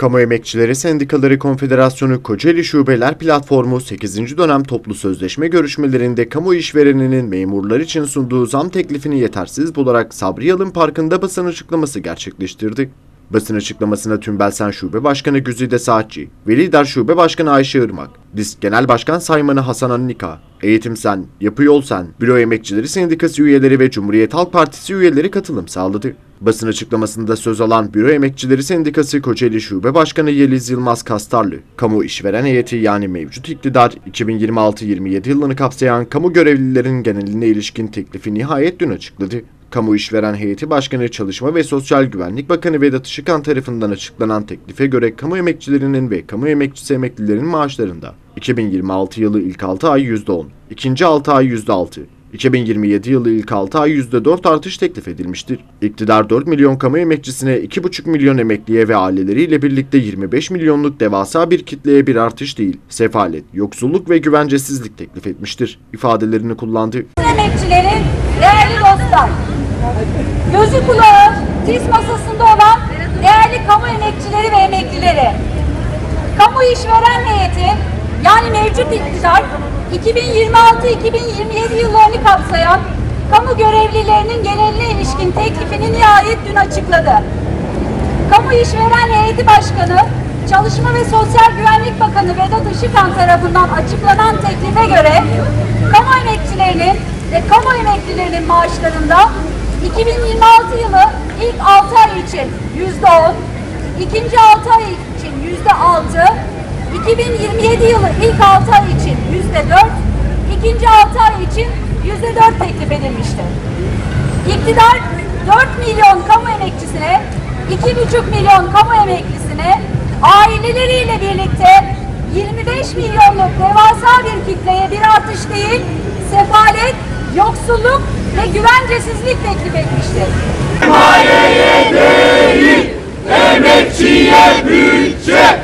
Kamu Emekçileri Sendikaları Konfederasyonu Kocaeli Şubeler Platformu 8. dönem toplu sözleşme görüşmelerinde kamu işvereninin memurlar için sunduğu zam teklifini yetersiz bularak Sabri Yalın Parkı'nda basın açıklaması gerçekleştirdi. Basın açıklamasına Tümbelsen Şube Başkanı Güzide Saatçi, Velidar Şube Başkanı Ayşe Irmak, Disk Genel Başkan Saymanı Hasan Annika, Eğitim Sen, Yapı Yol Sen, Büro Emekçileri Sendikası üyeleri ve Cumhuriyet Halk Partisi üyeleri katılım sağladı. Basın açıklamasında söz alan Büro Emekçileri Sendikası Kocaeli Şube Başkanı Yeliz Yılmaz Kastarlı, kamu işveren heyeti yani mevcut iktidar 2026-27 yılını kapsayan kamu görevlilerin geneline ilişkin teklifi nihayet dün açıkladı. Kamu İşveren Heyeti Başkanı Çalışma ve Sosyal Güvenlik Bakanı Vedat Işıkhan tarafından açıklanan teklife göre kamu emekçilerinin ve kamu emekçisi emeklilerin maaşlarında 2026 yılı ilk 6 ay %10, ikinci 6 ay %6, 2027 yılı ilk 6 ay %4 artış teklif edilmiştir. İktidar 4 milyon kamu emekçisine 2,5 milyon emekliye ve aileleriyle birlikte 25 milyonluk devasa bir kitleye bir artış değil, sefalet, yoksulluk ve güvencesizlik teklif etmiştir ifadelerini kullandı. emekçileri, değerli dostlar, gözü kulağı TİS masasında olan değerli kamu emekçileri ve emeklileri, kamu işveren heyeti yani mevcut iktidar 2026-2027 yıllarını kapsayan kamu görevlilerinin geneline ilişkin teklifini nihayet dün açıkladı. Kamu İşveren Heyeti Başkanı, Çalışma ve Sosyal Güvenlik Bakanı Vedat Işıkhan tarafından açıklanan teklife göre kamu emekçilerinin ve kamu emeklilerinin maaşlarında 2026 yılı ilk 6 ay için %10, ikinci 6 ay için %6, 2027 yılı ilk 6 ay için %4, ikinci 6 ay için %4 teklif edilmiştir. İktidar 4 milyon kamu emekçisine, 2,5 milyon kamu emeklisine, aileleriyle birlikte 25 milyonluk devasa bir kitleye bir artış değil, sefalet, yoksulluk ve güvencesizlik teklif etmiştir. Emekçiye bütçe,